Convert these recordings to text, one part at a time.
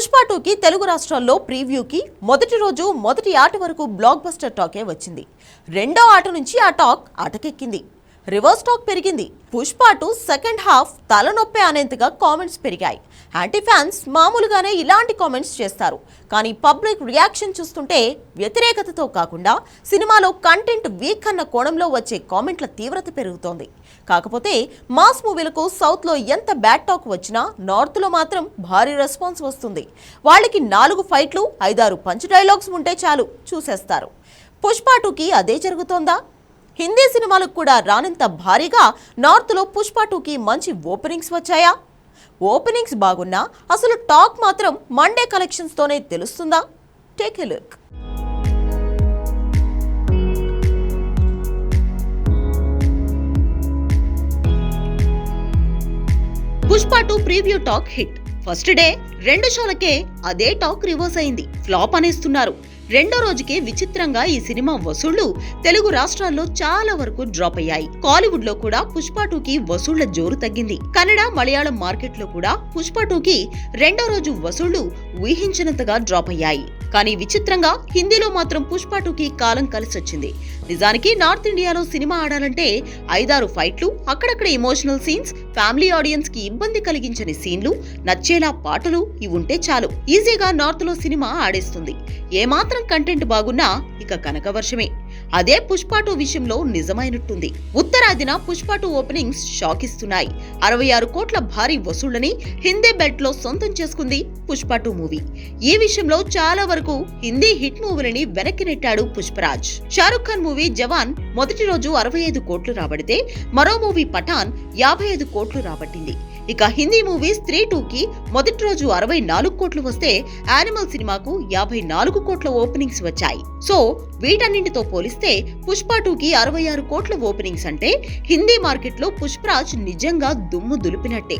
పుష్ప టూకి తెలుగు రాష్ట్రాల్లో ప్రీవ్యూకి మొదటి రోజు మొదటి ఆట వరకు బ్లాక్ బస్టర్ టాకే వచ్చింది. రెండో ఆట నుంచి ఆ టాక్ అటకెక్కింది. రివర్స్ టాక్ పెరిగింది. పుష్ప టూ సెకండ్ హాఫ్ తలనొప్పి అనేంతగా కామెంట్స్ పెరిగాయి. యాంటీ ఫ్యాన్స్ మామూలుగానే ఇలాంటి కామెంట్స్ చేస్తారు. కానీ పబ్లిక్ రియాక్షన్ చూస్తుంటే వ్యతిరేకతతో కాకుండా సినిమాలో కంటెంట్ వీక్ అన్న కోణంలో వచ్చే కామెంట్ల తీవ్రత పెరుగుతోంది. కాకపోతే మాస్ మూవీలకు సౌత్లో ఎంత బ్యాడ్ టాక్ వచ్చినా నార్త్లో మాత్రం భారీ రెస్పాన్స్ వస్తుంది. వాళ్ళకి నాలుగు ఫైట్లు ఐదారు పంచ్ డైలాగ్స్ ఉంటే చాలు చూసేస్తారు. పుష్ప టూకి అదే జరుగుతోందా? హిందీ సినిమాలకు కూడా రానంత భారీగా నార్త్లో పుష్ప టూకి మంచి ఓపెనింగ్స్ వచ్చాయా? ఓపెనింగ్స్ బాగున్నా అసలు టాక్ మాత్రం మండే కలెక్షన్స్తోనే తెలుస్తుందా? Take a look Pushpa two preview talk hit. First day రెండు షోలకే అదే టాక్ రివర్స్ అయింది. ఫ్లాప్ అనేస్తున్నారు. రెండో రోజుకే విచిత్రంగా ఈ సినిమా వసూళ్ళు తెలుగు రాష్ట్రాల్లో చాలా వరకు డ్రాప్ అయ్యాయి. కాలీవుడ్లో కూడా పుష్ప టూకి వసూళ్ళ జోరు తగ్గింది. కన్నడ మలయాళం మార్కెట్లో కూడా పుష్ప టూకి రెండో రోజు వసూళ్ళు ఊహించినంతగా డ్రాప్ అయ్యాయి. కానీ విచిత్రంగా హిందీలో మాత్రం పుష్ప టూకి కాలం కలిసొచ్చింది నిజానికి నార్త్ ఇండియాలో సినిమా ఆడాలంటే ఐదారు ఫైట్లు అక్కడక్కడ ఎమోషనల్ సీన్స్ ఫ్యామిలీ ఆడియన్స్కి ఇబ్బంది కలిగించని సీన్లు నచ్చేలా పాటలు ఇవి ఉంటే చాలు. ఈజీగా నార్త్లో సినిమా ఆడేస్తుంది. ఏమాత్రం కంటెంట్ బాగున్నా ఇక కనక వర్షమే. అదే పుష్ప టూ విషయంలో నిజమైనట్టుంది. ఉత్తరాదిన పుష్ప టూ ఓపెనింగ్స్ షాక్ ఇస్తున్నాయి అరవై ఆరు కోట్ల భారీ వసూళ్ళని హిందీ బెల్ట్లో సొంతం చేసుకుంది పుష్ప టూ మూవీ. ఈ విషయంలో చాలా వరకు హిందీ హిట్ మూవీలని వెనక్కి నెట్టాడు పుష్పరాజ్. షారుఖ్ ఖాన్ మూవీ జవాన్ మొదటి రోజు అరవై ఐదు కోట్లు రాబడితే మరో మూవీ పఠాన్ యాభై ఐదు కోట్లు రాబట్టింది. ఇక హిందీ మూవీ స్త్రీ టూకి మొదటి రోజు అరవై నాలుగు కోట్లు వస్తే యానిమల్ సినిమాకు యాభై నాలుగు కోట్ల ఓపెనింగ్స్ వచ్చాయి. సో వీటన్నింటితో పోలిస్తే పుష్ప టూకి అరవై ఆరు కోట్ల ఓపెనింగ్స్ అంటే హిందీ మార్కెట్లో పుష్పరాజ్ నిజంగా దుమ్ము దులిపినట్టే.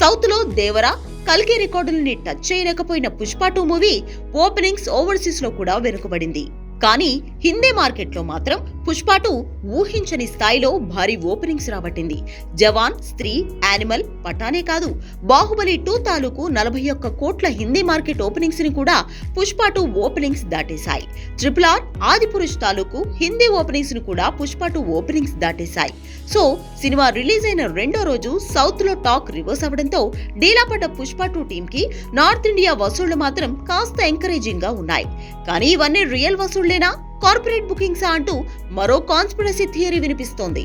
సౌత్లో దేవరా కల్కి రికార్డులని టచ్ చేయలేకపోయిన పుష్ప టూ మూవీ ఓపెనింగ్స్ ఓవర్సీస్లో కూడా వెనుకబడింది. కానీ హిందీ మార్కెట్లో మాత్రం పుష్ప టూ ఊహించని స్థాయిలో భారీ ఓపెనింగ్స్ రాబట్టింది. జవాన్ స్త్రీ యానిమల్ పటానే కాదు బాహుబలి టూ తాలూకు నలభై ఒక్క కోట్ల హిందీ మార్కెట్ ఓపెనింగ్స్ని కూడా పుష్ప టూ ఓపెనింగ్స్ దాటేశాయి. ట్రిపుల్ ఆర్ ఆదిపురుష్ తాలూకు హిందీ ఓపెనింగ్స్ని కూడా పుష్ప టూ ఓపెనింగ్స్ దాటేశాయి. సో సినిమా రిలీజ్ అయిన రెండో రోజు సౌత్లో టాక్ రివర్స్ అవడంతో డీలా పుష్ప టూ టీమ్కి నార్త్ ఇండియా వసూళ్ళు మాత్రం కాస్త ఎంకరేజింగ్గా ఉన్నాయి. కానీ ఇవన్నీ రియల్ వసూళ్ళేనా? కార్పొరేట్ బుకింగ్సా అంటూ మరో కాన్స్పిరసీ థియరీ వినిపిస్తోంది.